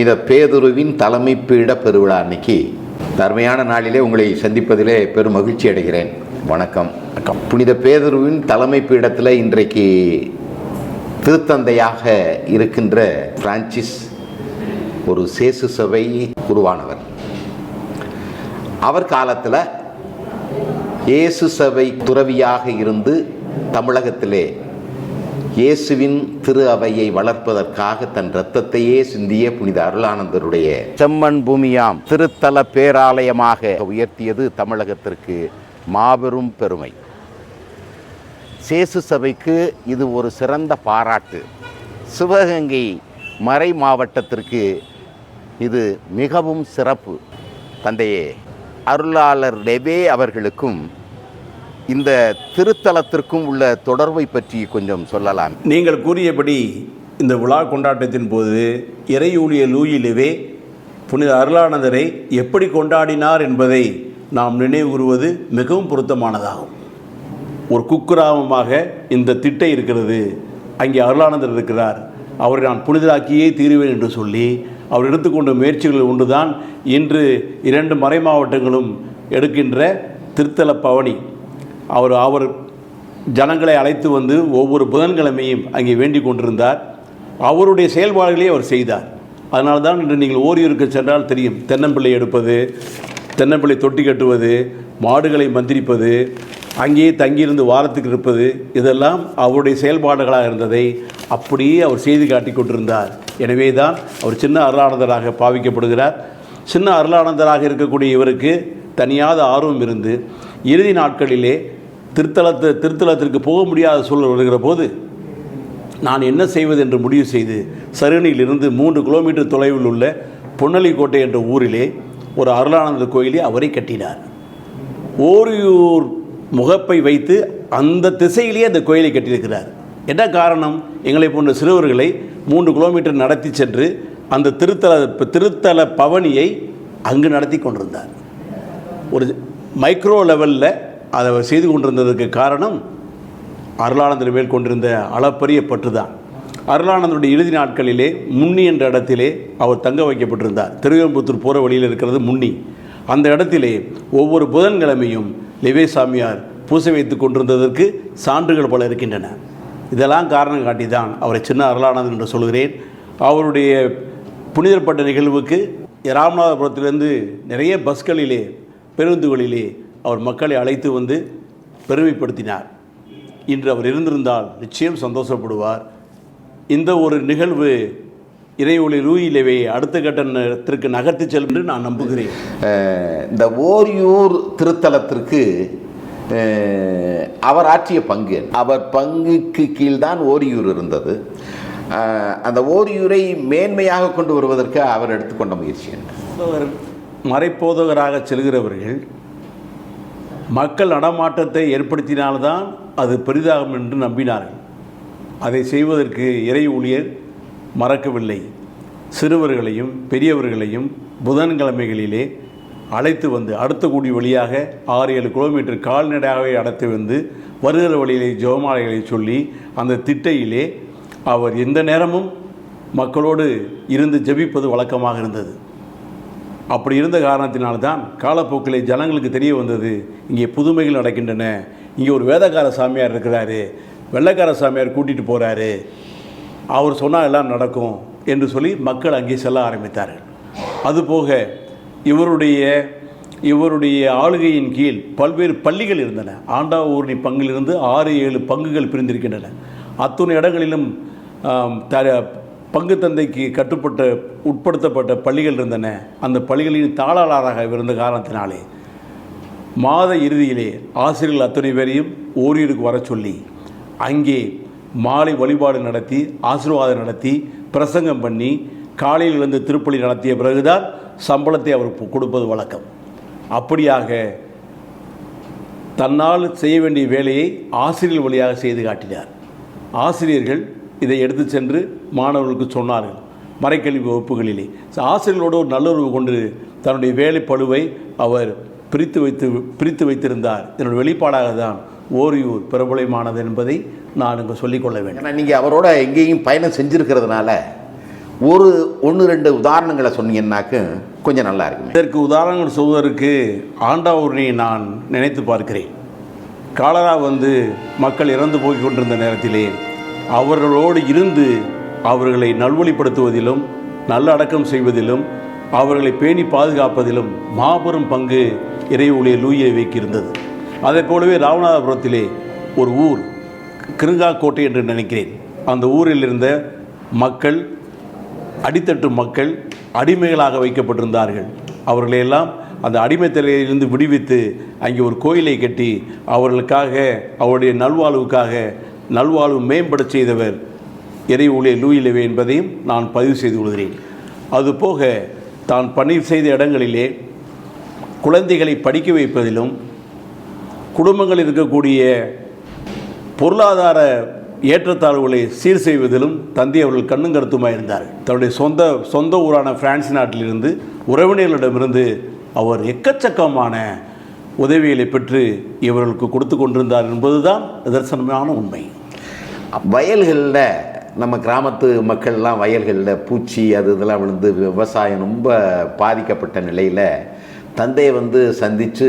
புனித பேதுருவின் தலைமை பீட பெருவிழா அன்னைக்கு அருமையான நாளிலே உங்களை சந்திப்பதிலே பெரும் மகிழ்ச்சி அடைகிறேன். வணக்கம். புனித பேதுருவின் தலைமை பீடத்தில் இன்றைக்கு திருத்தந்தையாக இருக்கின்ற பிரான்சிஸ் ஒரு சேசு சபை உருவானவர். அவர் காலத்தில் இயேசு சபை துறவியாக இருந்து தமிழகத்திலே இயேசுவின் திரு அவையை வளர்ப்பதற்காக தன் இரத்தத்தையே சிந்திய புனித அருளானந்தருடைய செம்மண் பூமியாம் திருத்தல பேராலயமாக உயர்த்தியது தமிழகத்திற்கு மாபெரும் பெருமை. சேசு சபைக்கு இது ஒரு சிறந்த பாராட்டு. சிவகங்கை மறை மாவட்டத்திற்கு இது மிகவும் சிறப்பு. தந்தையே அருளாளர் டெபே அவர்களுக்கும் இந்த திருத்தலத்திற்கும் உள்ள தொடர்பை பற்றி கொஞ்சம் சொல்லலாம். நீங்கள் கூறியபடி இந்த விழா கொண்டாட்டத்தின் போது இறை ஊழியர் லூயிலுவே புனித அருளானந்தரை எப்படி கொண்டாடினார் என்பதை நாம் நினைவுகூறுவது மிகவும் பொருத்தமானதாகும். ஒரு குக்கிராமமாக இந்த திட்டை இருக்கிறது. அங்கே அருளானந்தர் இருக்கிறார். அவரை நான் புனிதராக்கியே தீருவேன் என்று சொல்லி அவர் எடுத்துக்கொண்ட முயற்சிகள் ஒன்றுதான் இன்று இரண்டு மறை மாவட்டங்களும் எடுக்கின்ற திருத்தல பவனி அவர் அவர் ஜனங்களை அழைத்து வந்து ஒவ்வொரு புதன்கிழமையும் அங்கே வேண்டிக் கொண்டிருந்தார். அவருடைய செயல்பாடுகளை அவர் செய்தார். அதனால தான் இன்று நீங்கள் ஓரியூருக்கு சென்றால் தெரியும். தென்னம்பிள்ளை எடுப்பது தென்னம்பிள்ளை தொட்டி கட்டுவது மாடுகளை மந்திரிப்பது அங்கேயே தங்கியிருந்து வாரத்துக்கு இருப்பது இதெல்லாம் அவருடைய செயல்பாடுகளாக இருந்ததை அப்படியே அவர் செய்து காட்டி கொண்டிருந்தார். எனவே தான் அவர் சின்ன அருளானந்தராக பாவிக்கப்படுகிறார். சின்ன அருளானந்தராக இருக்கக்கூடிய இவருக்கு தனியாத ஆர்வம் இருந்து இறுதி நாட்களிலே திருத்தலத்து திருத்தலத்திற்கு போக முடியாத சூழல் வருகிற போது நான் என்ன செய்வது என்று முடிவு செய்து சருணியிலிருந்து மூன்று கிலோமீட்டர் தொலைவில் உள்ள பொன்னலிக்கோட்டை என்ற ஊரிலே ஒரு அருளானந்தர் கோயிலை அவரை கட்டினார். ஓரியூர் முகப்பை வைத்து அந்த திசையிலேயே அந்த கோயிலை கட்டியிருக்கிறார். என்ன காரணம்? எங்களை போன்ற சிறுவர்களை மூன்று கிலோமீட்டர் நடத்தி சென்று அந்த திருத்தல திருத்தல பவனியை அங்கு நடத்தி கொண்டிருந்தார். ஒரு மைக்ரோ லெவலில் அதை அவர் செய்து கொண்டிருந்ததுக்கு காரணம் அருளானந்தர் மேல் கொண்டிருந்த அளப்பரிய பற்று தான் அருளானந்தருடைய இறுதி நாட்களிலே முன்னி என்ற இடத்திலே அவர் தங்க வைக்கப்பட்டிருந்தார். திருவேம்புத்தூர் போகிற வழியில் இருக்கிறது முன்னி. அந்த இடத்திலே ஒவ்வொரு புதன்கிழமையும் லிவே சாமியார் பூசை வைத்து கொண்டிருந்ததற்கு சான்றுகள் பல இருக்கின்றன. இதெல்லாம் காரணம் காட்டி தான் அவரை சின்ன அருளானந்தன் என்று சொல்கிறேன். அவருடைய புனிதப்பட்ட நிகழ்வுக்கு ராமநாதபுரத்திலிருந்து நிறைய பஸ்களிலே பேருந்துகளிலே அவர் மக்களை அழைத்து வந்து பெருமைப்படுத்தினார். இன்று அவர் இருந்திருந்தால் நிச்சயம் சந்தோஷப்படுவார். இந்த ஒரு நிகழ்வு இறைவொளி லூயிலவே அடுத்த கட்டத்திற்கு நகர்த்தி செல்லும் என்று நான் நம்புகிறேன். இந்த ஓரியூர் திருத்தலத்திற்கு அவர் ஆற்றிய பங்கு? அவர் பங்குக்கு கீழ்தான் ஓரியூர் இருந்தது. அந்த ஓரியூரை மேன்மையாக கொண்டு வருவதற்கு அவர் எடுத்துக்கொண்ட முயற்சி என்ன? மறைப்போதகராக செல்கிறவர்கள் மக்கள் நடமாட்டத்தை ஏற்படுத்தினால்தான் அது பெரிதாகும் என்று நம்பினார்கள். அதை செய்வதற்கு இறை ஊழியர் மறக்கவில்லை. சிறுவர்களையும் பெரியவர்களையும் புதன்கிழமைகளிலே அழைத்து வந்து அடுத்த கூடி வழியாக ஆறு ஏழு கிலோமீட்டர் கால்நடையாகவே அடைத்து வந்து வருகிற வழியிலே ஜெபமாலைகளை சொல்லி அந்த திட்டையிலே அவர் எந்த நேரமும் மக்களோடு இருந்து ஜெபிப்பது வழக்கமாக இருந்தது. அப்படி இருந்த காரணத்தினால்தான் காலப்போக்கிலே ஜனங்களுக்கு தெரிய வந்தது இங்கே புதுமைகள் நடக்கின்றன இங்கே ஒரு வேதக்கார சாமியார் இருக்கிறாரு வெள்ளக்கார சாமியார் கூட்டிகிட்டு போகிறாரு அவர் சொன்னால் எல்லாம் நடக்கும் என்று சொல்லி மக்கள் அங்கே செல்ல ஆரம்பித்தார்கள். அதுபோக இவருடைய இவருடைய ஆளுகையின் கீழ் பல்வேறு பள்ளிகள் இருந்தன. ஆண்டா ஊர்ணி பங்கிலிருந்து ஆறு ஏழு பங்குகள் பிரிந்திருக்கின்றன. அத்துணை இடங்களிலும் த பங்கு தந்தைக்கு கட்டுப்பட்ட உட்படுத்தப்பட்ட பள்ளிகள் இருந்தன. அந்த பள்ளிகளின் தாளாளராக இருந்த காரணத்தினாலே மாத இறுதியிலே ஆசிரியர்கள் அத்தனை பேரையும் ஓரியூருக்கு வர சொல்லி அங்கே மாலை வழிபாடு நடத்தி ஆசீர்வாதம் நடத்தி பிரசங்கம் பண்ணி காலையில் எழுந்து திருப்பலி நடத்திய பிறகுதான் சம்பளத்தை அவர் கொடுப்பது வழக்கம். அப்படியாக தன்னால் செய்ய வேண்டிய வேலையை ஆசிரியர் வழியாக செய்து காட்டினார். ஆசிரியர்கள் இதை எடுத்து சென்று மாணவர்களுக்கு சொன்னார்கள் மறைக்கல்வி வகுப்புகளிலே. ஆசிரியர்களோடு ஒரு நல்லுறவு கொண்டு தன்னுடைய வேலை அவர் பிரித்து வைத்து பிரித்து வைத்திருந்தார். இதனுடைய வெளிப்பாடாக தான் ஓரியூர் பிரபலமானது என்பதை நான் இங்கு சொல்லிக்கொள்ள வேண்டும். ஏன்னா நீங்கள் அவரோட எங்கேயும் பயணம் செஞ்சிருக்கிறதுனால ஒரு ஒன்று ரெண்டு உதாரணங்களை சொன்னீங்கன்னாக்க கொஞ்சம் நல்லா இருக்குமே. இதற்கு உதாரணங்கள் சொல்வதற்கு ஆண்டாவூரினை நான் நினைத்து பார்க்கிறேன். காலரா வந்து மக்கள் இறந்து போய் கொண்டிருந்த நேரத்திலே அவர்களோடு இருந்து அவர்களை நல்வழிப்படுத்துவதிலும் நல்லடக்கம் செய்வதிலும் அவர்களை பேணி பாதுகாப்பதிலும் மாபெரும் பங்கு இறை லூயை வைக்கியிருந்தது இருந்தது அதே போலவே ராமநாதபுரத்திலே ஒரு ஊர் கிருங்காக்கோட்டை என்று நினைக்கிறேன். அந்த ஊரில் இருந்த மக்கள் அடித்தட்டு மக்கள் அடிமைகளாக வைக்கப்பட்டிருந்தார்கள். அவர்களையெல்லாம் அந்த அடிமைத்தலையிலிருந்து விடுவித்து அங்கே ஒரு கோயிலை கட்டி அவர்களுக்காக அவருடைய நல்வாழ்வுக்காக நல்வாழ்வு மேம்பட செய்தவர் இறை ஊழியர் லூயிலவே என்பதையும் நான் பதிவு செய்து கொள்கிறேன். அதுபோக தான் பணி செய்த இடங்களிலே குழந்தைகளை படிக்க வைப்பதிலும் குடும்பங்களில் இருக்கக்கூடிய பொருளாதார ஏற்றத்தாழ்வுகளை சீர் செய்வதிலும் தந்தை அவர்கள் கண்ணும் கருத்துமாக இருந்தார். தன்னுடைய சொந்த சொந்த ஊரான பிரான்ஸ் நாட்டிலிருந்து உறவினர்களிடமிருந்து அவர் எக்கச்சக்கமான உதவிகளை பெற்று இவர்களுக்கு கொடுத்து கொண்டிருந்தார் என்பதுதான் நிதர்சனமான உண்மை. வயல்களில் நம்ம கிராமத்து மக்கள்லாம் வயல்களில் பூச்சி அது இதெல்லாம் விழுந்து விவசாயம் ரொம்ப பாதிக்கப்பட்ட நிலையில் தந்தையை வந்து சந்தித்து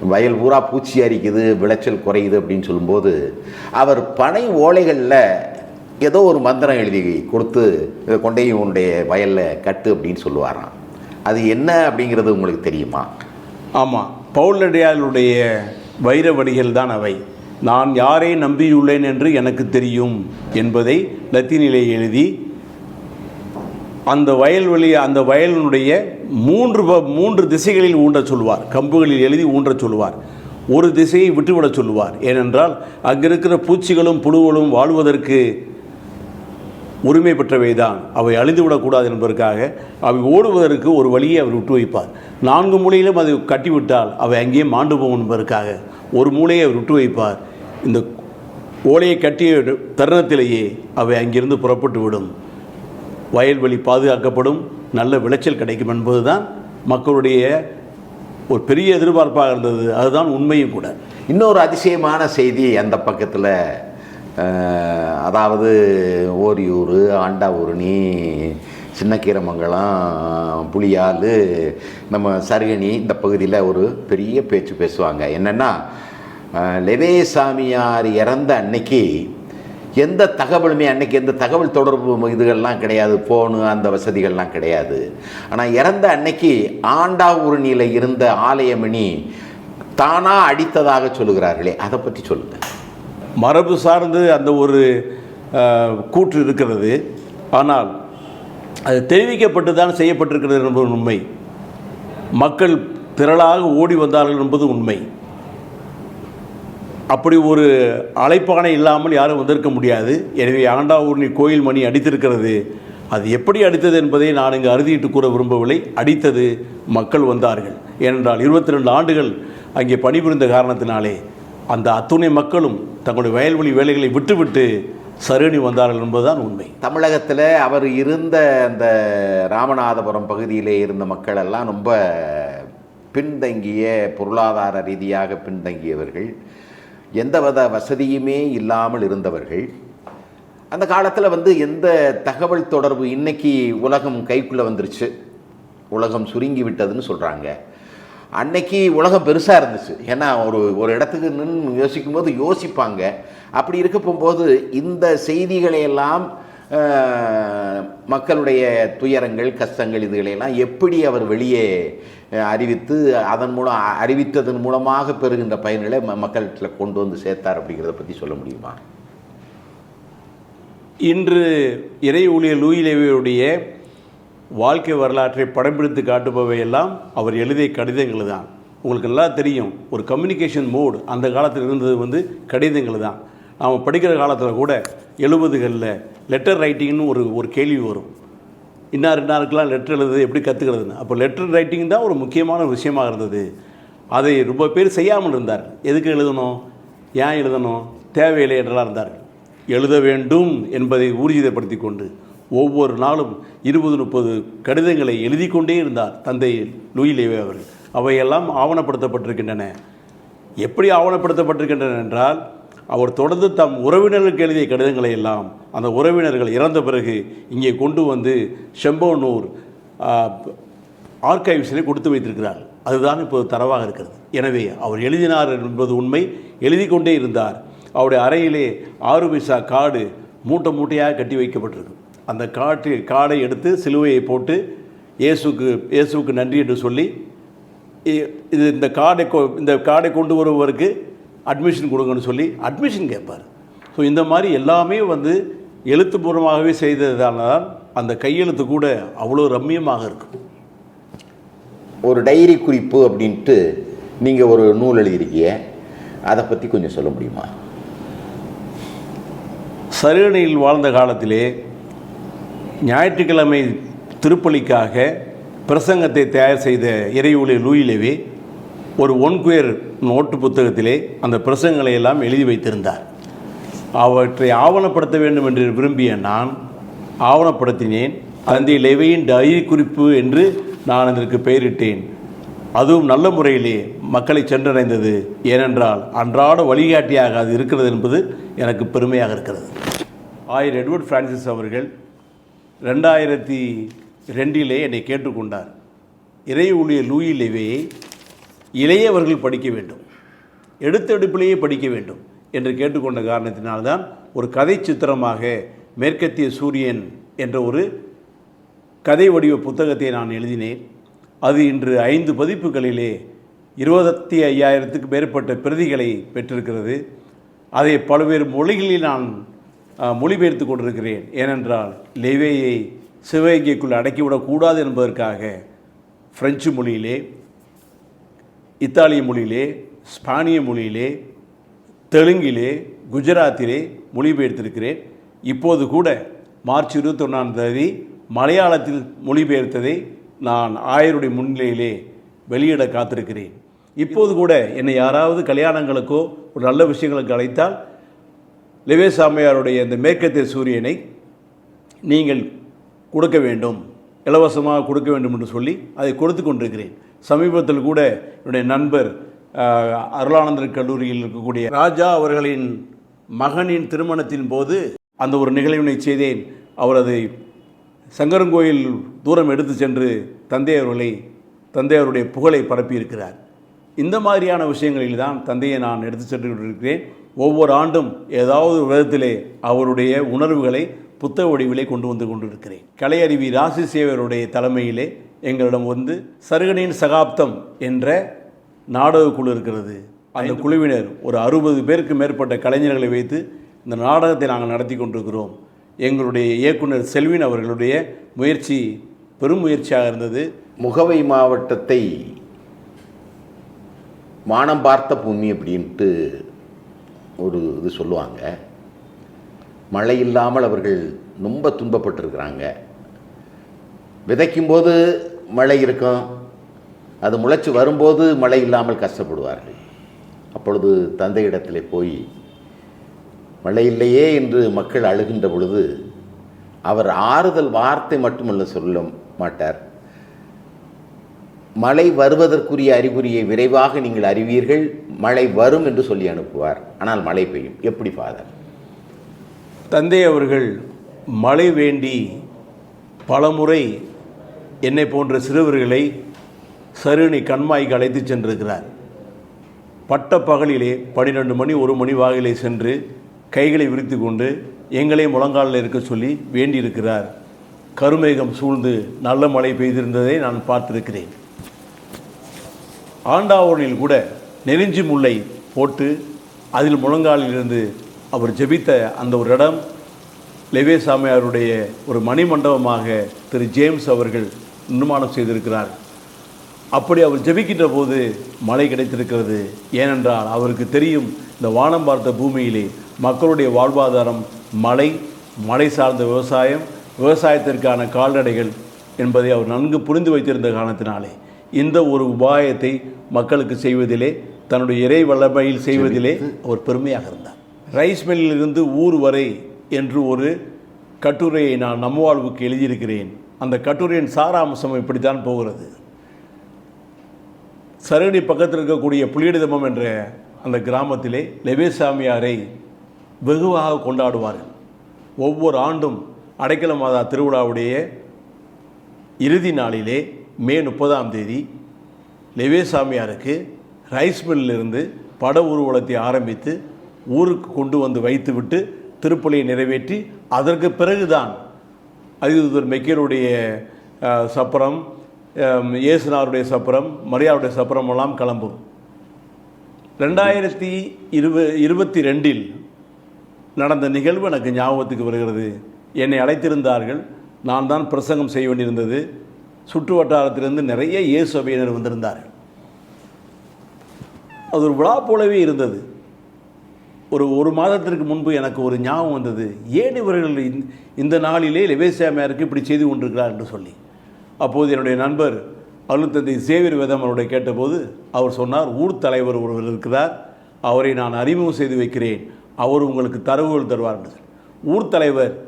வயல் பூரா பூச்சி அரிக்குது விளைச்சல் குறையுது அப்படின்னு சொல்லும்போது அவர் பனை ஓலைகளில் ஏதோ ஒரு மந்திரம் எழுதி கொடுத்து இதை கொண்டே உன்னுடைய வயலில் கட்டு அப்படின்னு சொல்லுவாராம். அது என்ன அப்படிங்கிறது உங்களுக்கு தெரியுமா? ஆமாம் பவுலடியாளுடைய வைர வடிகள் தான் அவை. நான் யாரை நம்பியுள்ளேன் என்று எனக்கு தெரியும் என்பதை லத்தீனிலே எழுதி அந்த வயல்வெளி அந்த வயலினுடைய மூன்று மூன்று திசைகளில் ஊன்றச் சொல்வார். கம்புகளில் எழுதி ஊன்றச் சொல்வார். ஒரு திசையை விட்டுவிடச் சொல்லுவார் ஏனென்றால் அங்கிருக்கிற பூச்சிகளும் புழுகளும் வாழ்வதற்கு உரிமை பெற்றவை தான் அவை அழிந்துவிடக்கூடாது என்பதற்காக அவை ஓடுவதற்கு ஒரு வழியை அவர் விட்டு வைப்பார். நான்கு மூலையிலும் அதை கட்டிவிட்டால் அவை அங்கேயே மாண்டு போகும் என்பதற்காக ஒரு மூலையை அவர் விட்டு வைப்பார். இந்த ஓலையை கட்டிய தருணத்திலேயே அவை அங்கிருந்து புறப்பட்டு விடும். வயல்வெளி பாதுகாக்கப்படும். நல்ல விளைச்சல் கிடைக்கும் என்பதுதான் மக்களுடைய ஒரு பெரிய எதிர்பார்ப்பாக இருந்தது. அதுதான் உண்மையும் கூட. இன்னொரு அதிசயமான செய்தி அந்த பக்கத்தில் அதாவது ஓரியூர் ஆண்டாவூரணி சின்னக்கீரமங்கலம் புளியால் நம்ம சருகணி இந்த பகுதியில் ஒரு பெரிய பேச்சு பேசுவாங்க. என்னென்னா லெவே சாமியார் இறந்த அன்னைக்கு எந்த தகவலுமே அன்னைக்கு எந்த தகவல் தொடர்பு இதுகள்லாம் கிடையாது ஃபோனு அந்த வசதிகள்லாம் கிடையாது. ஆனால் இறந்த அன்னைக்கு ஆண்டாவூரணியில் இருந்த ஆலயமணி தானாக அடித்ததாக சொல்லுகிறார்களே அதை பற்றி சொல்லுங்க. மரபு சார்ந்து அந்த ஒரு கூற்று இருக்கிறது. ஆனால் அது தெரிவிக்கப்பட்டு தான் செய்யப்பட்டிருக்கிறது என்பது உண்மை. மக்கள் திரளாக ஓடி வந்தார்கள் என்பது உண்மை. அப்படி ஒரு அழைப்பானை இல்லாமல் யாரும் வந்திருக்க முடியாது. எனவே ஆண்டாவூர்ணி கோயில் மணி அடித்திருக்கிறது. அது எப்படி அடித்தது என்பதை நான் இங்கு அறுதியிட்டு கூற விரும்பவில்லை. அடித்தது மக்கள் வந்தார்கள். ஏனென்றால் இருபத்தி ரெண்டு ஆண்டுகள் அங்கே பணிபுரிந்த காரணத்தினாலே அந்த அத்துணை மக்களும் தங்களுடைய வயல்வெளி வேலைகளை விட்டுவிட்டு சரணி வந்தார்கள் என்பதுதான் உண்மை. தமிழகத்தில் அவர் இருந்த அந்த ராமநாதபுரம் பகுதியிலே இருந்த மக்கள் எல்லாம் ரொம்ப பின்தங்கிய பொருளாதார ரீதியாக பின்தங்கியவர்கள். எந்தவித வசதியுமே இல்லாமல் இருந்தவர்கள். அந்த காலத்தில் வந்து எந்த தகவல் தொடர்பு இன்னைக்கு உலகம் கைக்குள்ளே வந்துருச்சு. உலகம் சுருங்கி விட்டதுன்னு சொல்கிறாங்க அன்னைக்கு உலகம் பெருசாக இருந்துச்சு. ஏன்னா ஒரு ஒரு இடத்துக்கு நின்று யோசிக்கும் போது யோசிப்பாங்க. அப்படி இருக்க போகும்போது இந்த செய்திகளையெல்லாம் மக்களுடைய துயரங்கள் கஷ்டங்கள் இதுகளையெல்லாம் எப்படி அவர் வெளியே அறிவித்து அதன் மூலம் அறிவித்ததன் மூலமாக பெறுகின்ற பயன்களை ம மக்கள்கிட்ட கொண்டு வந்து சேர்த்தார் அப்படிங்கிறத பற்றி சொல்ல முடியுமா? இன்று இறை ஊழியர் லூயிலேவியுடைய வாழ்க்கை வரலாற்றை படம் பிடித்து காட்டுபவையெல்லாம் அவர் எழுதிய கடிதங்கள் தான். உங்களுக்கு நல்லா தெரியும் ஒரு கம்யூனிகேஷன் மோடு அந்த காலத்தில் இருந்தது வந்து கடிதங்கள் தான். அவன் படிக்கிற காலத்தில் கூட எழுபதுகளில் லெட்டர் ரைட்டிங்னு ஒரு ஒரு கேள்வி வரும். இன்னார் இன்னாருக்கெல்லாம் லெட்டர் எழுதுறது எப்படி கற்றுக்கிறதுன்னு அப்போ லெட்டர் ரைட்டிங் தான் ஒரு முக்கியமான விஷயமாக இருந்தது. அதை ரொம்ப பேர் செய்யாமல் இருந்தார் எதுக்கு எழுதணும்? ஏன் எழுதணும்? தேவையில்லை என்றெல்லாம் இருந்தார்கள். எழுத வேண்டும் என்பதை ஊர்ஜிதப்படுத்தி கொண்டு ஒவ்வொரு நாளும் இருபது முப்பது கடிதங்களை எழுதி கொண்டே இருந்தார் தந்தை லூயிலேவே அவர்கள். அவையெல்லாம் ஆவணப்படுத்தப்பட்டிருக்கின்றன. எப்படி ஆவணப்படுத்தப்பட்டிருக்கின்றன என்றால் அவர் தொடர்ந்து தம் உறவினர்களுக்கு எழுதிய கடிதங்களை எல்லாம் அந்த உறவினர்கள் இறந்த பிறகு இங்கே கொண்டு வந்து செம்போனூர் ஆர்கைவ்ஸில் கொடுத்து வைத்திருக்கிறார். அதுதான் இப்போது தரவாக இருக்கிறது. எனவே அவர் எழுதினார் என்பது உண்மை. எழுதி கொண்டே இருந்தார். அவருடைய அறையிலே ஆறு பைசா காடு மூட்டை மூட்டையாக கட்டி வைக்கப்பட்டிருக்கு. அந்த காட்டு காடை எடுத்து சிலுவையை போட்டு இயேசுக்கு இயேசுவுக்கு நன்றி என்று சொல்லி இது இந்த காடை கொ இந்த காடை கொண்டு வருபவருக்கு அட்மிஷன் கொடுங்கன்னு சொல்லி அட்மிஷன் கேட்பார். ஸோ இந்த மாதிரி எல்லாமே வந்து எழுத்துப்பூர்வமாகவே செய்ததால தான் அந்த கையெழுத்து கூட அவ்வளோ ரம்மியமாக இருக்கும் ஒரு டைரி குறிப்பு அப்படின்ட்டு நீங்கள் ஒரு நூல் எழுதியிருக்கீங்க. அதை பற்றி கொஞ்சம் சொல்ல முடியுமா? சருகனையில் வாழ்ந்த காலத்திலே ஞாயிற்றுக்கிழமை திருப்பலிக்காக பிரசங்கத்தை தயார் செய்த இறையூலி லூயிலேவே ஒரு ஒன்குயர் நோட்டு புத்தகத்திலே அந்த பிரசங்களை எல்லாம் எழுதி வைத்திருந்தார். அவற்றை ஆவணப்படுத்த வேண்டும் என்று விரும்பிய நான் ஆவணப்படுத்தினேன். அந்த லெவையின் டைரி குறிப்பு என்று நான் அதற்கு பெயரிட்டேன். அதுவும் நல்ல முறையிலே மக்களை சென்றடைந்தது. ஏனென்றால் அன்றாட வழிகாட்டியாக அது இருக்கிறது என்பது எனக்கு பெருமையாக இருக்கிறது. ஆயர் எட்வர்ட் பிரான்சிஸ் அவர்கள் ரெண்டாயிரத்தி ரெண்டிலே என்னை கேட்டுக்கொண்டார். இறை ஊழியர் லூயி லெவையை இளையவர்கள் படிக்க வேண்டும். எடுத்தெடுப்பிலேயே படிக்க வேண்டும் என்று கேட்டுக்கொண்ட காரணத்தினால்தான் ஒரு கதை சித்திரமாக மேற்கத்திய சூரியன் என்ற ஒரு கதை வடிவ புத்தகத்தை நான் எழுதினேன். அது இன்று ஐந்து பதிப்புகளிலே இருபத்தி ஐயாயிரத்துக்கு மேற்பட்ட பிரதிகளை பெற்றிருக்கிறது. அதை பல்வேறு மொழிகளில் நான் மொழிபெயர்த்து கொண்டிருக்கிறேன். ஏனென்றால் லெவேயை சிவகங்கைக்குள் அடக்கிவிடக்கூடாது என்பதற்காக பிரெஞ்சு மொழியிலே இத்தாலிய மொழியிலே ஸ்பானிய மொழியிலே தெலுங்கிலே குஜராத்திலே மொழிபெயர்த்திருக்கிறேன். இப்போது கூட மார்ச் இருபத்தொன்னாம் தேதி மலையாளத்தில் மொழிபெயர்த்ததை நான் ஆயருடைய முன்னிலையிலே வெளியிட காத்திருக்கிறேன். இப்போது கூட என்னை யாராவது கல்யாணங்களுக்கோ ஒரு நல்ல விஷயங்களுக்கு அழைத்தால் லிவேசாமியாருடைய இந்த மேற்கத்திய சூரியனை நீங்கள் கொடுக்க வேண்டும். இலவசமாக கொடுக்க வேண்டும் என்று சொல்லி அதை கொடுத்து கொண்டிருக்கிறேன். சமீபத்தில் கூட என்னுடைய நண்பர் அருளானந்தர் கல்லூரியில் இருக்கக்கூடிய ராஜா அவர்களின் மகனின் திருமணத்தின் போது அந்த ஒரு நிகழ்வினை செய்தேன். அவர் அதை சங்கரங்கோயில் தூரம் எடுத்து சென்று தந்தை அவர்களை தந்தை அவருடைய புகழை பரப்பியிருக்கிறார். இந்த மாதிரியான விஷயங்களில் தான் தந்தையை நான் எடுத்து சென்று கொண்டிருக்கிறேன். ஒவ்வொரு ஆண்டும் ஏதாவது விதத்திலே அவருடைய உணர்வுகளை புத்தக வடிவிலே கொண்டு வந்து கொண்டிருக்கிறேன். கலையருவி ராசி சேவருடைய தலைமையிலே எங்களிடம் வந்து சருகனின் சகாப்தம் என்ற நாடக குழு இருக்கிறது. அந்த குழுவினர் ஒரு அறுபது பேருக்கு மேற்பட்ட கலைஞர்களை வைத்து இந்த நாடகத்தை நாங்கள் நடத்தி கொண்டிருக்கிறோம். எங்களுடைய இயக்குனர் செல்வின் அவர்களுடைய முயற்சி பெரும் முயற்சியாக இருந்தது. முகவை மாவட்டத்தை வானம் பார்த்த பூமி அப்படின்ட்டு ஒரு இது சொல்லுவாங்க. மழை இல்லாமல் அவர்கள் ரொம்ப துன்பப்பட்டிருக்கிறாங்க. விதைக்கும்போது மழை இருக்கும். அது முளைச்சி வரும்போது மழை இல்லாமல் கஷ்டப்படுவார்கள். அப்பொழுது தந்தையிடத்தில் போய் மழை இல்லையே என்று மக்கள் அழுகின்ற பொழுது அவர் ஆறுதல் வார்த்தை மட்டுமல்ல சொல்ல மாட்டார். மழை வருவதற்குரிய அறிகுறியை விரைவாக நீங்கள் அறிவீர்கள். மழை வரும் என்று சொல்லி அனுப்புவார். ஆனால் மழை பெய்யும். எப்படி ஃபாதர்? தந்தை அவர்கள் மழை வேண்டி பலமுறை என்னை போன்ற சிறுவர்களை சருணி கண்மாய்க்கு அழைத்துச் சென்றிருக்கிறார். பட்ட பகலிலே பன்னிரெண்டு மணி ஒரு மணி வாயிலே சென்று கைகளை விரித்து கொண்டு எங்களை முழங்காலில் இருக்க சொல்லி வேண்டியிருக்கிறார். கருமேகம் சூழ்ந்து நல்ல மழை பெய்திருந்ததை நான் பார்த்திருக்கிறேன். ஆண்டாவூரில் கூட நெருஞ்சி முல்லை போட்டு அதில் முழங்காலிலிருந்து அவர் ஜெபித்த அந்த ஒரு இடம் லெவே சாமியாருடைய ஒரு மணிமண்டபமாக திரு ஜேம்ஸ் அவர்கள் நிர்மாணம் செய்திருக்கிறார். அப்படி அவர் ஜெபிக்கின்ற போது மழை கிடைத்திருக்கிறது. ஏனென்றால் அவருக்கு தெரியும் இந்த வானம் பார்த்த பூமியிலே மக்களுடைய வாழ்வாதாரம் மழை மழை சார்ந்த விவசாயம் விவசாயத்திற்கான கால்நடைகள் என்பதை அவர் நன்கு புரிந்து வைத்திருந்த காரணத்தினாலே இந்த ஒரு உபாயத்தை மக்களுக்கு செய்வதிலே தன்னுடைய இறை வல்லமையில் செய்வதிலே அவர் பெருமையாக இருந்தார். ரைஸ் மில்லிலிருந்து ஊர் வரை என்று ஒரு கட்டுரையை நான் நம்ம வாழ்வுக்கு எழுதியிருக்கிறேன். அந்த கட்டுரையின் சாராம்சம் இப்படித்தான் போகிறது. சரடி பக்கத்தில் இருக்கக்கூடிய புலியடிதமம் என்ற அந்த கிராமத்திலே லெவேசாமியாரை வெகுவாக கொண்டாடுவார்கள். ஒவ்வொரு ஆண்டும் அடைக்கல மாதா திருவிழாவுடைய இறுதி நாளிலே மே முப்பதாம் தேதி லெவேசாமியாருக்கு ரைஸ் மில்லிருந்து பட ஊர்வலத்தை ஆரம்பித்து ஊருக்கு கொண்டு வந்து வைத்துவிட்டு திருப்பலியை நிறைவேற்றி அதற்கு பிறகுதான் அதிதூதர் மெக்கேலுடைய சப்பரம் இயேசுனாருடைய சப்பரம் மரியாவுடைய சப்பரம் எல்லாம் கிளம்பும். ரெண்டாயிரத்தி இருப இருபத்தி ரெண்டில் நடந்த நிகழ்வு எனக்கு ஞாபகத்துக்கு வருகிறது. என்னை அழைத்திருந்தார்கள். நான் தான் பிரசங்கம் செய்ய வேண்டியிருந்தது. சுற்று வட்டாரத்திலிருந்து நிறைய இயேசு சபையினர் வந்திருந்தார்கள். அது ஒரு விழா போலவே இருந்தது. ஒரு ஒரு மாதத்திற்கு முன்பு எனக்கு ஒரு ஞாபகம் வந்தது. ஏன் இவர்கள் இந்த- இந்த நாளிலே லெவேசியாமையாருக்கு இப்படி செய்து கொண்டிருக்கிறார் என்று சொல்லி. அப்போது என்னுடைய நண்பர் அருள்தந்தை சேவியர் வேதம் அவருடைய கேட்டபோது அவர் சொன்னார் ஊர் தலைவர் ஒருவர் இருக்கிறார். அவரை நான் அறிமுகம் செய்து வைக்கிறேன். அவர் உங்களுக்கு தரவுகள் தருவார். என்று சொல்லி. ஊர் தலைவர்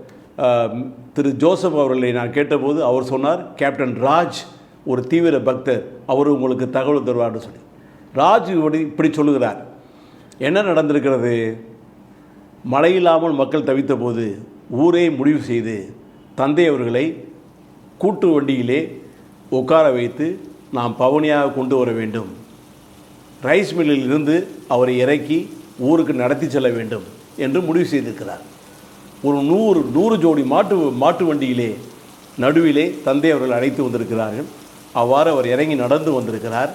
திரு ஜோசப் அவர்களை நான் கேட்டபோது அவர் சொன்னார் கேப்டன் ராஜ் ஒரு தீவிர பக்தர். அவர் உங்களுக்கு தகவல் தருவார்னு சொல்லி. ராஜ் இப்படி இப்படி சொல்லுகிறார். என்ன நடந்திருக்கிறது? மழை இல்லாமல் மக்கள் தவித்தபோது ஊரே முடிவு செய்து தந்தை அவர்களை கூட்டு வண்டியிலே உட்கார வைத்து நாம் பவனியாக கொண்டு வர வேண்டும். ரைஸ் மில்லில் இருந்து அவரை இறக்கி ஊருக்கு நடத்தி செல்ல வேண்டும் என்று முடிவு செய்திருக்கிறார். ஒரு நூறு நூறு ஜோடி மாட்டு மாட்டு வண்டியிலே நடுவிலே தந்தை அவர்கள் அழைத்து வந்திருக்கிறார்கள். அவ்வாறு அவர் இறங்கி நடந்து வந்திருக்கிறார்.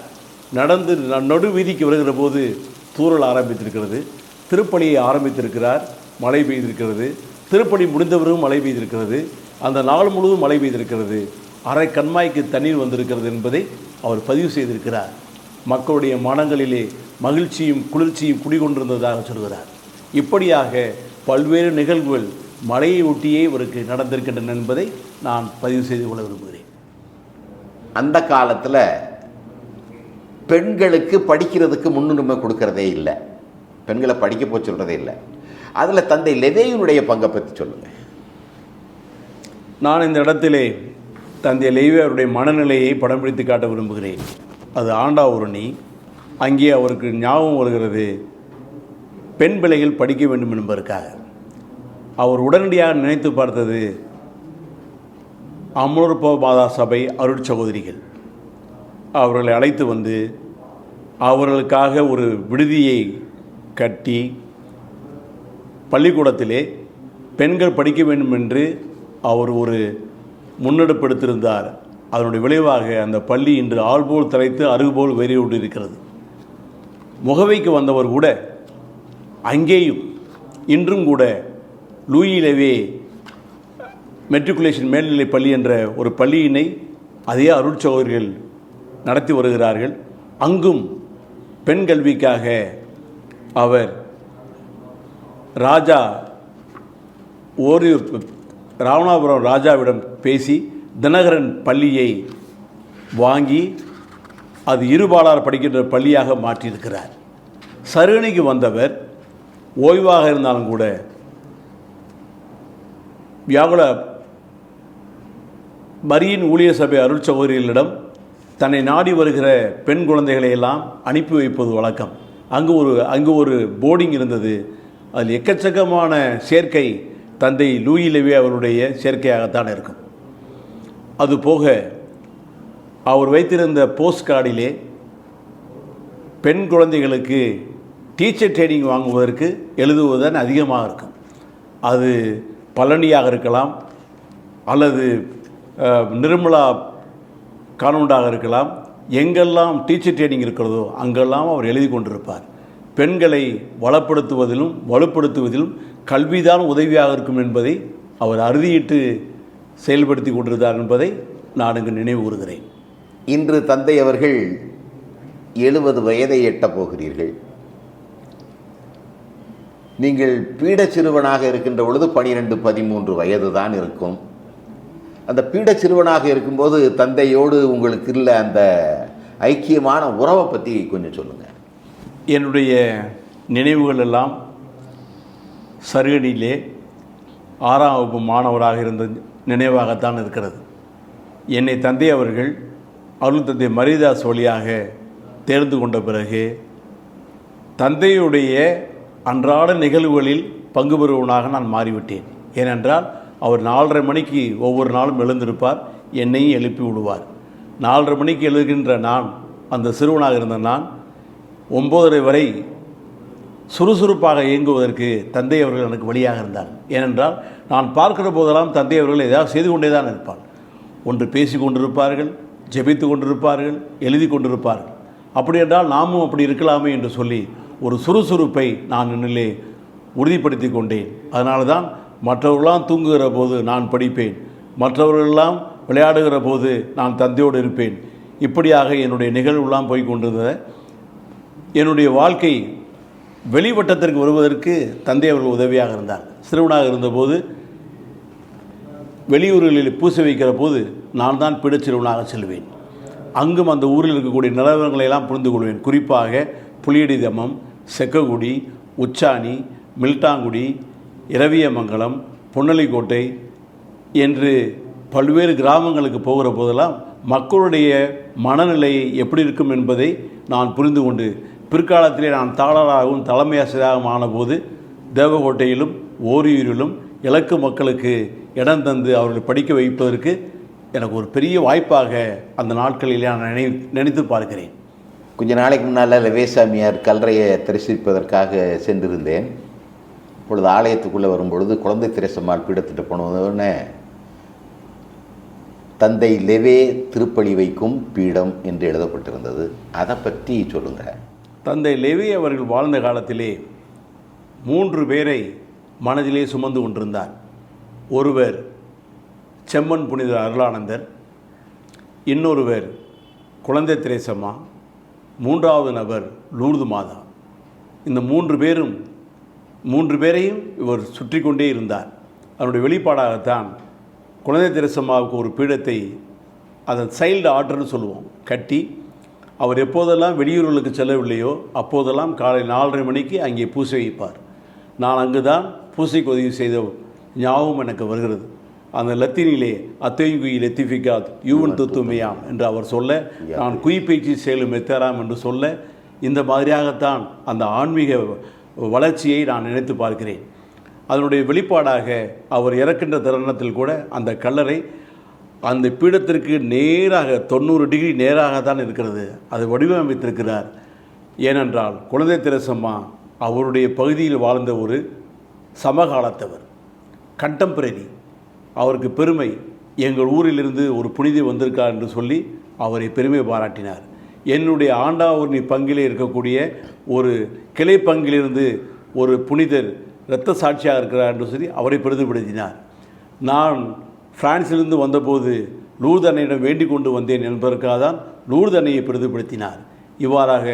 நடந்து ந- நடு வீதிக்கு வருகிற போது தூறல் ஆரம்பித்திருக்கிறது. திருப்பணியை ஆரம்பித்திருக்கிறார். மழை பெய்திருக்கிறது. திருப்பணி முடிந்தவரும் மழை பெய்திருக்கிறது. அந்த நாள் முழுவதும் மழை பெய்திருக்கிறது. அரை கண்மாய்க்கு தண்ணீர் வந்திருக்கிறது என்பதை அவர் பதிவு செய்திருக்கிறார். மக்களுடைய மனங்களிலே மகிழ்ச்சியும் குளிர்ச்சியும் குடிகொண்டிருந்ததாக சொல்கிறார். இப்படியாக பல்வேறு நிகழ்வுகள் மழையை ஒட்டியே இவருக்கு நடந்திருக்கின்றன என்பதை நான் பதிவு செய்து கொள்ள விரும்புகிறேன். அந்த காலத்தில் பெண்களுக்கு படிக்கிறதுக்கு முன்னுரிமை கொடுக்கறதே இல்லை. பெண்களை படிக்க போக சொல்கிறதே இல்லை. அதில் தந்தை லெவேயினுடைய பங்கை பற்றி சொல்லுங்கள் நான் இந்த இடத்திலே தந்தை லெய்வே அவருடைய மனநிலையை படம் பிடித்து காட்ட விரும்புகிறேன். அது ஆண்டாவூரணி அங்கே அவருக்கு ஞாபகம் வருகிறது. பெண் பிள்ளைகள் படிக்க வேண்டும் என்பதற்காக. அவர் உடனடியாக நினைத்து பார்த்தது அமலோற்ப மாதா சபை அருட்சகோதரிகள். அவர்களை அழைத்து வந்து அவர்களுக்காக ஒரு விடுதியை கட்டி பள்ளிக்கூடத்திலே பெண்கள் படிக்க வேண்டும் என்று அவர் ஒரு முன்னெடுப்பு எடுத்திருந்தார் அதனுடைய விளைவாக அந்த பள்ளி இன்று ஆள்போல் தலைத்து அருகுபோல் வெறியோடு இருக்கிறது முகவைக்கு வந்தவர் கூட அங்கேயும் இன்றும் கூட லூயிலவே மெட்ரிகுலேஷன் மேல்நிலைப் பள்ளி என்ற ஒரு பள்ளியினை அதே அருட்சகோதரிகள் நடத்தி வருகிறார்கள். அங்கும் பெண் கல்விக்காக அவர் ராஜா ஓரியூர் ராமநாதபுரம் ராஜாவிடம் பேசி தினகரன் பள்ளியை வாங்கி அது இருபாலார் படிக்கின்ற பள்ளியாக மாற்றியிருக்கிறார். சருணிக்கு வந்தவர் ஓய்வாக இருந்தாலும் கூட வியாகுல மரியின் ஊழிய சபை அருள் சகோதரிகளிடம் தன்னை நாடி வருகிற பெண் குழந்தைகளை எல்லாம் அனுப்பி வைப்பது வழக்கம். அங்கு ஒரு அங்கு ஒரு போர்டிங் இருந்தது. அதில் எக்கச்சக்கமான சேர்க்கை தந்தை லூயி லெவி அவருடைய சேர்க்கையாகத்தான் இருக்கும். அதுபோக அவர் வைத்திருந்த போஸ்ட் கார்டிலே பெண் குழந்தைகளுக்கு டீச்சர் ட்ரைனிங் வாங்குவதற்கு எழுதுவதுதான் அதிகமாக இருக்கும். அது பழனியாக இருக்கலாம் அல்லது நிர்மலா கான்வெண்டாக இருக்கலாம். எங்கெல்லாம் டீச்சர் ட்ரைனிங் இருக்கிறதோ அங்கெல்லாம் அவர் எழுதி கொண்டிருப்பார். பெண்களை வளப்படுத்துவதிலும் வலுப்படுத்துவதிலும் கல்விதான் உதவியாக இருக்கும் என்பதை அவர் அறுதியிட்டு செயல்படுத்தி கொண்டிருந்தார் என்பதை நான் இங்கு நினைவு கூறுகிறேன். இன்று தந்தை அவர்கள் எழுபது வயதை எட்டப் போகிறீர்கள். நீங்கள் பீட சிறுவனாக இருக்கின்ற பொழுது பனிரெண்டு பதிமூன்று வயது தான் இருக்கும். அந்த பீட சிறுவனாக இருக்கும்போது தந்தையோடு உங்களுக்கு இல்லை அந்த ஐக்கியமான உறவை பற்றி கொஞ்சம் சொல்லுங்கள் என்னுடைய நினைவுகள் எல்லாம் சருகடியிலே ஆறாம் வகுப்பு மாணவராக இருந்த நினைவாகத்தான் இருக்கிறது. என்னை தந்தை அவர்கள் அருள் தந்தை மரிதாஸ் வழியாக தேர்ந்து கொண்ட பிறகு தந்தையுடைய அன்றாட நிகழ்வுகளில் பங்கு பெறுவனாக நான் மாறிவிட்டேன். ஏனென்றால் அவர் நாலரை மணிக்கு ஒவ்வொரு நாளும் எழுந்திருப்பார் என்னையும் எழுப்பி விடுவார். நாலரை மணிக்கு எழுகின்ற நான் அந்த சிறுவனாக இருந்த நான் ஒம்போதரை வரை சுறுசுறுப்பாக இயங்குவதற்கு தந்தை அவர்கள் எனக்கு வழியாக இருந்தார் ஏனென்றால் நான் பார்க்கிற போதெல்லாம் தந்தை அவர்கள் ஏதாவது செய்து கொண்டே தான் இருப்பார். ஒன்று பேசி கொண்டிருப்பார்கள் ஜெபித்து கொண்டிருப்பார்கள் எழுதி கொண்டிருப்பார்கள். அப்படி என்றால் நாமும் அப்படி இருக்கலாமே என்று சொல்லி ஒரு சுறுசுறுப்பை நான் என்னிலே உறுதிப்படுத்தி கொண்டேன். அதனால தான் மற்றவர்களாம் தூங்குகிற போது நான் படிப்பேன். மற்றவர்களெல்லாம் விளையாடுகிற போது நான் தந்தையோடு இருப்பேன். இப்படியாக என்னுடைய நிகழ்வுலாம் போய் கொண்டிருந்த என்னுடைய வாழ்க்கை வெளிவட்டத்திற்கு வருவதற்கு தந்தை அவர்கள் உதவியாக இருந்தார். சிறுவனாக இருந்தபோது வெளியூர்களில் பூசி வைக்கிற போது நான் தான் பிடச்சிறுவனாக செல்வேன். அங்கும் அந்த ஊரில் இருக்கக்கூடிய நிலவரங்களை எல்லாம் புரிந்து கொள்வேன். குறிப்பாக புளியடி தமம் செக்ககுடி உச்சாணி மில்டாங்குடி இரவியமங்கலம் பொன்னலிக்கோட்டை என்று பல்வேறு கிராமங்களுக்கு போகிற போதெல்லாம் மக்களுடைய மனநிலை எப்படி இருக்கும் என்பதை நான் புரிந்து கொண்டு பிற்காலத்திலே நான் தாளராகவும் தலைமையாசிரியராகவும் ஆனபோது தேவகோட்டையிலும் ஓரியூரிலும் இலக்கு மக்களுக்கு இடம் தந்து அவர்களை படிக்க வைப்பதற்கு எனக்கு ஒரு பெரிய வாய்ப்பாக அந்த நாட்களில் நான் நினை நினைத்து பார்க்கிறேன். கொஞ்ச நாளைக்கு முன்னால் லவேசாமியார் கல்லறையை தரிசிப்பதற்காக சென்றிருந்தேன். இப்பொழுது ஆலயத்துக்குள்ளே வரும்பொழுது குழந்தை திரேசம்மாள் பீடத்திட்ட போனவுடனே தந்தை லெவே திருப்பலி வைக்கும் பீடம் என்று எழுதப்பட்டிருந்தது. அதை பற்றி சொல்லுங்கள் தந்தை லெவே அவர்கள் வாழ்ந்த காலத்திலே மூன்று பேரை மனதிலே சுமந்து கொண்டிருந்தார். ஒருவர் செம்மன் புனித அருளானந்தர் இன்னொருவர் குழந்தை திரேசம்மா மூன்றாவது நபர் லூர்து மாதா. இந்த மூன்று பேரும் மூன்று பேரையும் இவர் சுற்றி கொண்டே இருந்தார். அதனுடைய வெளிப்பாடாகத்தான் குழந்தை திரசம்மாவுக்கு ஒரு பீடத்தை அதன் சைல்டு ஆர்டர்னு சொல்லுவோம் கட்டி அவர் எப்போதெல்லாம் வெளியூர்களுக்கு செல்லவில்லையோ அப்போதெல்லாம் காலை நாலரை மணிக்கு அங்கே பூசை வைப்பார். நான் அங்கு தான் பூசைக்கு உதவி செய்த ஞாபகம் எனக்கு வருகிறது. அந்த லத்தீனிலே அத்தையுங்கி லெத்திஃபிகாத் யூவன் துத்துமையாம் என்று அவர் சொல்ல நான் குயிப்பேச்சு சேலும் மெத்தராம் என்று சொல்ல இந்த மாதிரியாகத்தான் அந்த ஆன்மீக வளர்ச்சியை நான் நினைத்து பார்க்கிறேன். அதனுடைய வெளிப்பாடாக அவர் இறக்கின்ற தருணத்தில் கூட அந்த கல்லறை அந்த பீடத்திற்கு நேராக தொண்ணூறு டிகிரி நேராக தான் இருக்கிறது. அது வடிவமைத்திருக்கிறார். ஏனென்றால் குழந்தை திரசம்மா அவருடைய பகுதியில் வாழ்ந்த ஒரு சமகாலத்தவர் கண்டெம்பரரி அவருக்கு பெருமை எங்கள் ஊரிலிருந்து ஒரு புனிதி வந்திருக்கார் என்று சொல்லி அவரை பெருமை பாராட்டினார். என்னுடைய ஆண்டாவூர்ணி பங்கிலே இருக்கக்கூடிய ஒரு கிளை பங்கிலிருந்து ஒரு புனிதர் இரத்த சாட்சியாக இருக்கிறார் என்று சொல்லி அவரை பெரிதுபடுத்தினார் நான் பிரான்சிலிருந்து வந்தபோது லூர்து அன்னையிடம் வேண்டிக் கொண்டு வந்தேன் என்பதற்காக தான் லூர்து அன்னையை பெரிதுபடுத்தினார் இவ்வாறாக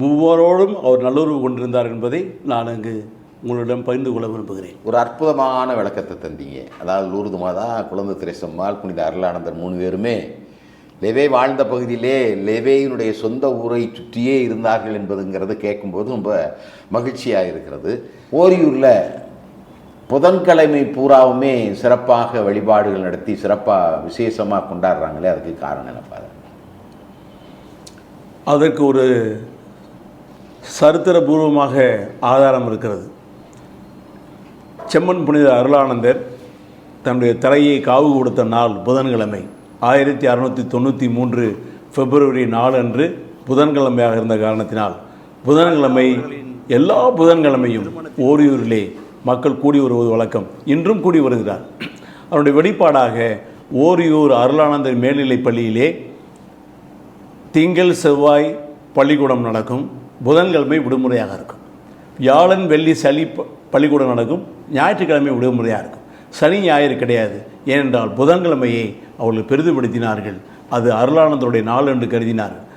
மூவரோடும் அவர் நல்லுறவு கொண்டிருந்தார் என்பதை நான் அங்கு உங்களிடம் பகிர்ந்து கொள்ள விரும்புகிறேன். ஒரு அற்புதமான விளக்கத்தை தந்தீங்க. அதாவது லூர்து மாதா குழந்தை திரேசம்மாள் புனித அருளானந்தர் மூணு பேருமே லெவே வாழ்ந்த பகுதியிலே லெவேயினுடைய சொந்த ஊரை சுற்றியே இருந்தார்கள் என்பதுங்கிறது கேட்கும்போது ரொம்ப மகிழ்ச்சியாக இருக்கிறது. ஓரியூரில் புதன்கிழமை பூராவுமே சிறப்பாக வழிபாடுகள் நடத்தி சிறப்பாக விசேஷமாக கொண்டாடுறாங்களே அதுக்கு காரணம் நினைப்பாரு அதற்கு ஒரு சரித்திரபூர்வமாக ஆதாரம் இருக்கிறது. செம்மன் புனித அருளானந்தர் தன்னுடைய தலையை காவு கொடுத்த நாள் புதன்கிழமை. ஆயிரத்தி அறுநூற்றி தொண்ணூற்றி மூன்று பிப்ரவரி நாலு அன்று புதன்கிழமையாக இருந்த காரணத்தினால் புதன்கிழமை எல்லா புதன்கிழமையும் ஓரியூரிலே மக்கள் கூடி வருவது வழக்கம். இன்றும் கூடி வருகிறார். அவருடைய வெளிப்பாடாக ஓரியூர் அருளானந்தர் மேல்நிலைப் பள்ளியிலே திங்கள் செவ்வாய் பள்ளிக்கூடம் நடக்கும். புதன்கிழமை விடுமுறையாக இருக்கும். வியாழன் வெள்ளி சளி ப- பள்ளிக்கூடம் நடக்கும். ஞாயிற்றுக்கிழமை விடுமுறையாக இருக்கும். சனி ஞாயிறு கிடையாது. ஏனென்றால் புதன்கிழமையை அவர்கள் பெரிதுபடுத்தினார்கள். அது அருளானந்தருடைய நாள் என்று கருதினார்கள்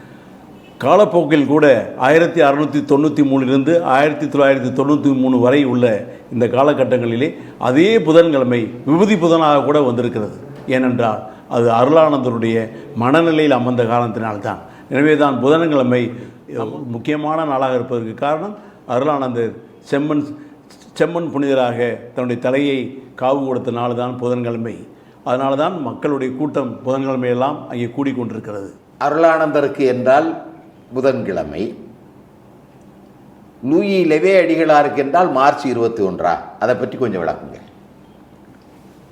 காலப்போக்கில் கூட ஆயிரத்தி அறுநூற்றி தொண்ணூற்றி மூணிலிருந்து ஆயிரத்தி தொள்ளாயிரத்தி தொண்ணூற்றி மூணு வரை உள்ள இந்த காலகட்டங்களிலே அதே புதன்கிழமை விபூதி புதனாக கூட வந்திருக்கிறது. ஏனென்றால் அது அருளானந்தருடைய மனநிலையில் அமர்ந்த காரணத்தினால்தான் எனவே தான் புதன்கிழமை முக்கியமான நாளாக இருப்பதற்கு காரணம் அருளானந்தர் செம்மன் செம்மன் புனிதராக தன்னுடைய தலையை காவு கொடுத்த நாள் தான் புதன்கிழமை. அதனால தான் மக்களுடைய கூட்டம் புதன்கிழமையெல்லாம் அங்கே கூடிக்கொண்டிருக்கிறது. அருளானந்தருக்கு என்றால் புதன்கிழமை. லூயி லெவே அடிகளாருக்கு என்றால் மார்ச் இருபத்தி ஒன்றா அதை பற்றி கொஞ்சம் விளக்குங்க.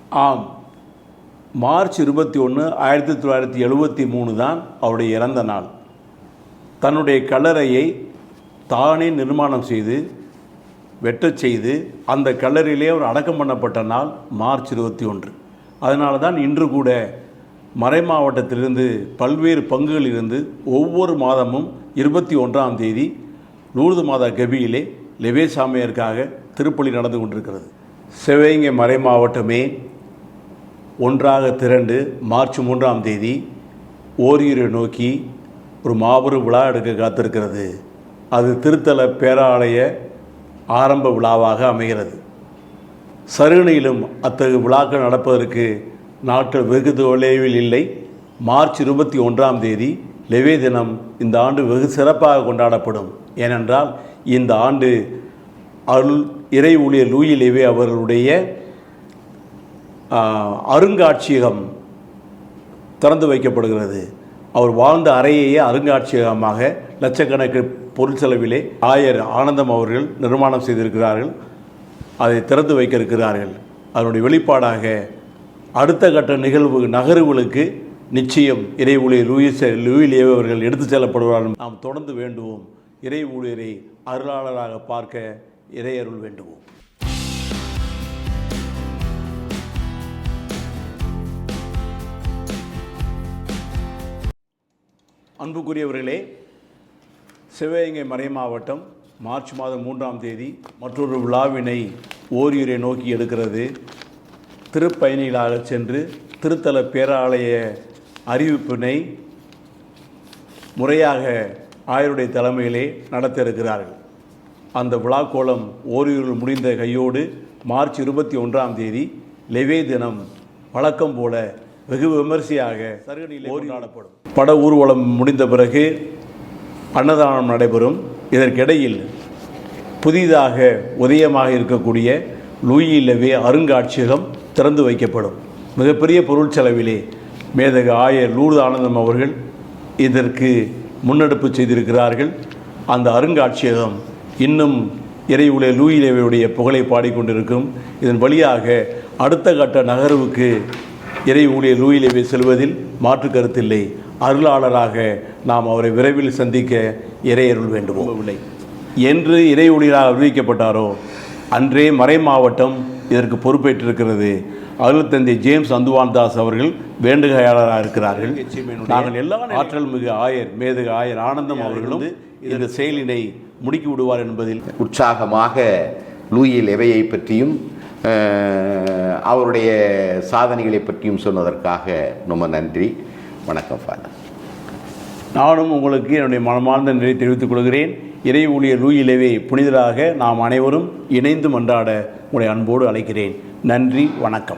ஆம். மார்ச் இருபத்தி ஒன்று ஆயிரத்தி தொள்ளாயிரத்தி எழுபத்தி மூணு தான் அவருடைய இறந்த நாள். தன்னுடைய கல்லறையை தானே நிர்மாணம் செய்து வெட்டச் செய்து அந்த கல்லறையிலே அவர் அடக்கம் பண்ணப்பட்ட நாள் மார்ச் இருபத்தி ஒன்று. அதனால தான் இன்று கூட மறை மாவட்டத்திலிருந்து பல்வேறு பங்குகளிலிருந்து ஒவ்வொரு மாதமும் இருபத்தி ஒன்றாம் தேதி லூர்து மாதா கபியிலே லெவே சாமியாருக்காக திருப்பலி நடந்து கொண்டிருக்கிறது. சிவகங்கை மறை மாவட்டமே ஒன்றாக திரண்டு மார்ச் மூன்றாம் தேதி ஓரியூரை நோக்கி ஒரு மாபெரும் விழா எடுக்க காத்திருக்கிறது. அது திருத்தல பேராலய ஆரம்ப விழாவாக அமைகிறது. சருணையிலும் அத்தகைய விழாக்கள் நடப்பதற்கு நாட்கள் வெகு தொலைவில் இல்லை. மார்ச் இருபத்தி ஒன்றாம் தேதி லெவே தினம் இந்த ஆண்டு வெகு சிறப்பாக கொண்டாடப்படும். ஏனென்றால் இந்த ஆண்டு அருள் இறை ஊழியர் லூயி லெவே அவர்களுடைய அருங்காட்சியகம் திறந்து வைக்கப்படுகிறது. அவர் வாழ்ந்த அறையையே அருங்காட்சியகமாக லட்சக்கணக்கு பொருள் செலவிலே ஆயர் ஆனந்தம் அவர்கள் நிர்மாணம் செய்திருக்கிறார்கள். அதை திறந்து வைக்க இருக்கிறார்கள் அதனுடைய வெளிப்பாடாக அடுத்த கட்ட நிகழ்வு நகர்வுகளுக்கு நிச்சயம் இறை ஊழியர் லூயிஸ் லூயிலியே அவர்கள் எடுத்துச் செல்லப்படுவார்கள். நாம் தொடர்ந்து வேண்டுவோம். இறை ஊழியரை அருளாளராக பார்க்க இறையருள் வேண்டுவோம். அன்புக்குரியவர்களே சிவகங்கை மறை மாவட்டம் மார்ச் மாதம் மூன்றாம் தேதி மற்றொரு விழாவினை ஓரியூரை நோக்கி எடுக்கிறது. திருப்பயணிகளாக சென்று திருத்தல பேராலய அறிவிப்பினை முறையாக ஆயருடைய தலைமையிலே நடத்த இருக்கிறார்கள் அந்த விழாக்கோலம் ஓரியூரில் முடிந்த கையோடு மார்ச் இருபத்தி ஒன்றாம் தேதி லெவே தினம் வழக்கம் போல வெகு விமரிசையாக சருகனிலே கொண்டாடப்படும். பட ஊர்வலம் முடிந்த பிறகு அன்னதானம் நடைபெறும். இதற்கிடையில் புதிதாக உதயமாக இருக்கக்கூடிய லூயி லெவே அருங்காட்சியகம் திறந்து வைக்கப்படும். மிகப்பெரிய பொருள் செலவிலே மேதக ஆயர் லூர்து ஆனந்தம் அவர்கள் இதற்கு முன்னெடுப்பு செய்திருக்கிறார்கள். அந்த அருங்காட்சியகம் இன்னும் இறை உடைய லூயி லேவையுடைய புகழை பாடிக்கொண்டிருக்கும். இதன் வழியாக அடுத்த கட்ட நகர்வுக்கு இறை ஊழியர் லூயிலேவை செல்வதில் மாற்று கருத்தில்லை. அருளாளராக நாம் அவரை விரைவில் சந்திக்க இறையருள் வேண்டுவோம். என்று இறை ஊழியராக அறிவிக்கப்பட்டாரோ அன்றே மறை மாவட்டம் இதற்கு பொறுப்பேற்றிருக்கிறது. அருள்தந்தை ஜேம்ஸ் அந்துவான் தாஸ் அவர்கள் வேண்டுகையாளராக இருக்கிறார்கள். நாங்கள் எல்லா ஆற்றல் மிகு ஆயர் மேதக ஆயர் ஆனந்தம் அவர்களும் இந்த செயலினை முடுக்கி விடுவார் என்பதில் உற்சாகமாக லூயில் எவையை பற்றியும் அவருடைய சாதனைகளை பற்றியும் சொன்னதற்காக ரொம்ப நன்றி. வணக்கம் ஃபாதர் நானும் உங்களுக்கு என்னுடைய மனமார்ந்த நிலை தெரிவித்துக் கொள்கிறேன். இறை ஊழியர் லூயிலவே புனிதராக நாம் அனைவரும் இணைந்து மன்றாட உங்களை அன்போடு அழைக்கிறேன். நன்றி வணக்கம்.